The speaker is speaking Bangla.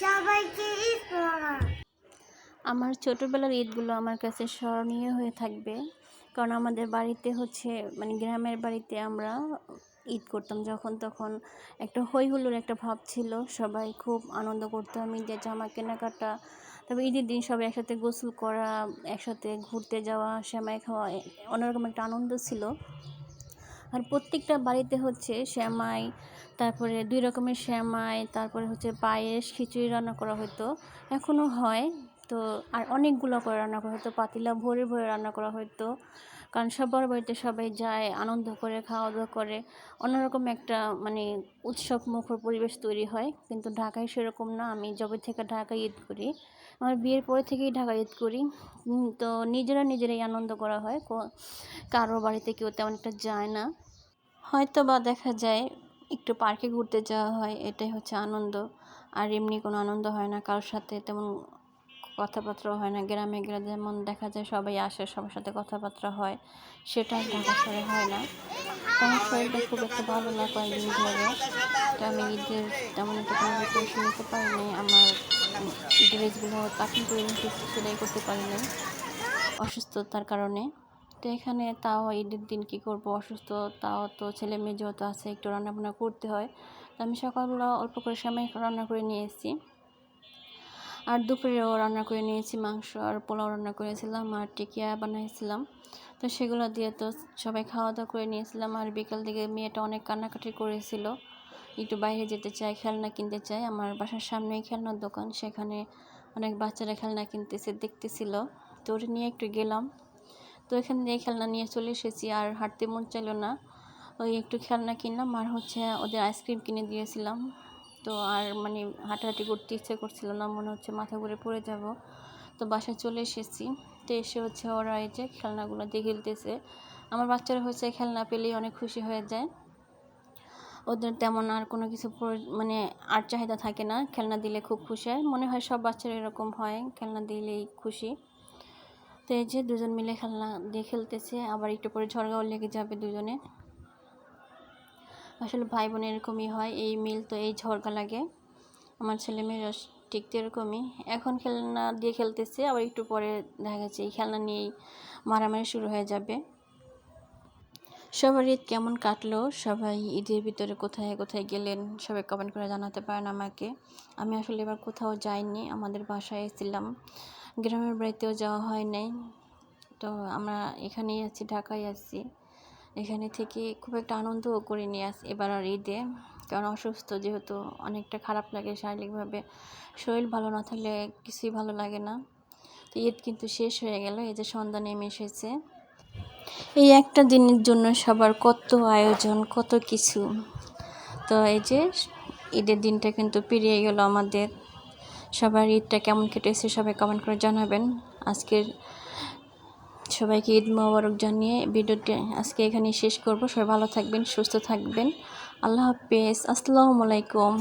সবাইকে আমার ছোটোবেলার ঈদগুলো আমার কাছে স্মরণীয় হয়ে থাকবে। কারণ আমাদের বাড়িতে হচ্ছে মানে গ্রামের বাড়িতে আমরা ঈদ করতাম যখন তখন একটা হই হুল্লোড় একটা ভাব ছিল। সবাই খুব আনন্দ করতাম ঈদের জামা কেনাকাটা, তবে ঈদের দিন সবাই একসাথে গোসল করা, একসাথে ঘুরতে যাওয়া, সেমাই খাওয়া অন্যরকম একটা আনন্দ ছিল। আর প্রত্যেকটা বাড়িতে হচ্ছে শ্যামাই তারপরে দুই রকমের শ্যামাই তারপরে হচ্ছে পায়েস, খিচুড়ি রান্না করা হতো এখনও হয়। তো আর অনেকগুলো করে রান্না করা হতো। পাতিলা ভরে ভরে রান্না করা হতো কারণ সবার বাড়িতে সবাই যায়, আনন্দ করে খাওয়া দাওয়া করে। অন্যরকম একটা মানে উৎসব মুখর পরিবেশ তৈরি হয়। কিন্তু ঢাকায় সেরকম না। আমি যবে থেকে ঢাকায় ঈদ করি, আমার বিয়ের পরে থেকেই ঢাকায় ঈদ করি। তো নিজেরা নিজেরাই আনন্দ করা হয়। কারও বাড়িতে কেউ তেমন একটা যায় না। হয়তো বা দেখা যায় একটু পার্কে ঘুরতে যাওয়া হয়, এটাই হচ্ছে আনন্দ। আর এমনি কোনো আনন্দ হয় না। কারোর সাথে তেমন কথাবার্তাও হয় না। গ্রামে গেলে যেমন দেখা যায় সবাই আসে, সবার সাথে কথাবার্তা হয় সেটা ঢাকা শহরে হয় না। তো শরীরটা খুব একটা ভালো না কয়েকদিন ধরে। তো আমি ঈদের তেমন একটা কোনো প্রিপারেশন নিতে পারিনি। আমার ড্রেসগুলো কাটিং করে সেলাই করতে পারিনি অসুস্থতার কারণে। তো এখানে তাও ঈদের দিন কী করব? অসুস্থ, তাও তো ছেলে মেয়ে যেহেতু আছে, একটু রান্নাবান্না করতে হয়। তো আমি সকালবেলা অল্প করে সময় রান্না করে নিয়ে এসেছি। আর দুপুরেও রান্না করে নিয়েছি মাংস আর পোলাও রান্না করেছিলাম আর টিকিয়া বানিয়েছিলাম তো সেগুলো দিয়ে তো সবাই খাওয়া দাওয়া করে নিয়েছিলাম আর বিকাল দিকে মেয়েটা অনেক কান্নাকাটি করেছিল। একটু বাইরে যেতে চায়, খেলনা কিনতে চায়। আমার বাসার সামনেই খেলনার দোকান, সেখানে অনেক বাচ্চারা খেলনা কিনতেছে, দেখতেছিল। তো ওটা নিয়ে একটু গেলাম। তো এখান দিয়ে খেলনা নিয়ে চলে এসেছি আর হাঁটতে মন চাইলো না। ওই একটু খেলনা কিনলাম আর হচ্ছে ওদের আইসক্রিম কিনে দিয়েছিলাম। তো আর মানে হাঁটাহাঁটি করতে ইচ্ছে করছিল না, মনে হচ্ছে মাথা ঘুরে পড়ে যাব। তো বাসায় চলে এসেছি। তো এসে হচ্ছে ওরা এই যে খেলনাগুলো দিয়ে খেলতেছে। আমার বাচ্চারা হচ্ছে খেলনা পেলেই অনেক খুশি হয়ে যায়। ওদের তেমন আর কোনো কিছু মানে আর চাহিদা থাকে না। খেলনা দিলে খুব খুশি হয়। মনে হয় সব বাচ্চারা এরকম হয়, খেলনা দিলেই খুশি। তো এই যে দুজন মিলে খেলনা দিয়ে খেলতেছে। আবার একটু পরে ঝড়গাও লেগে যাবে দুজনে। আসলে ভাই বোন এরকমই হয়, এই মিল তো এই ঝড়গা লাগে। আমার ছেলে মেয়েরা ঠিক তো এরকমই এখন খেলনা দিয়ে খেলতেছে, আবার একটু পরে দেখা গেছে এই খেলনা নিয়েই মারামারি শুরু হয়ে যাবে। সবার ঈদ কেমন কাটলো? সবাই ঈদের ভিতরে কোথায় কোথায় গেলেন? সবাই কমেন্ট করে জানাতে পারেন আমাকে। আমি আসলে এবার কোথাও যাইনি, আমাদের বাসায় এসেছিলাম গ্রামের বাড়িতেও যাওয়া হয় নাই। তো আমরা এখানেই আছি, ঢাকায় আছি। এখানে থেকে খুব একটা আনন্দও নিয়ে আস, এবার আর ঈদে। কারণ অসুস্থ যেহেতু অনেকটা খারাপ লাগে শারীরিকভাবে। শরীর ভালো না থাকলে কিছুই ভালো লাগে না। তো ঈদ কিন্তু শেষ হয়ে গেল, এই যে সন্ধ্যা নেমে এসেছে। এই একটা দিনের জন্য সবার কত আয়োজন, কত কিছু। তো এই যে ঈদের দিনটা কিন্তু পেরিয়ে গেল আমাদের। সবার ঈদটা কেমন কেটেছে সবাই কমেন্ট করে জানাবেন। আজকের সবাইকে ঈদ মোবারক জানিয়ে ভিডিওটি আজকে এখানে শেষ করব। সবাই ভালো থাকবেন, সুস্থ থাকবেন। আল্লাহ হাফেজ। আসসালামু আলাইকুম।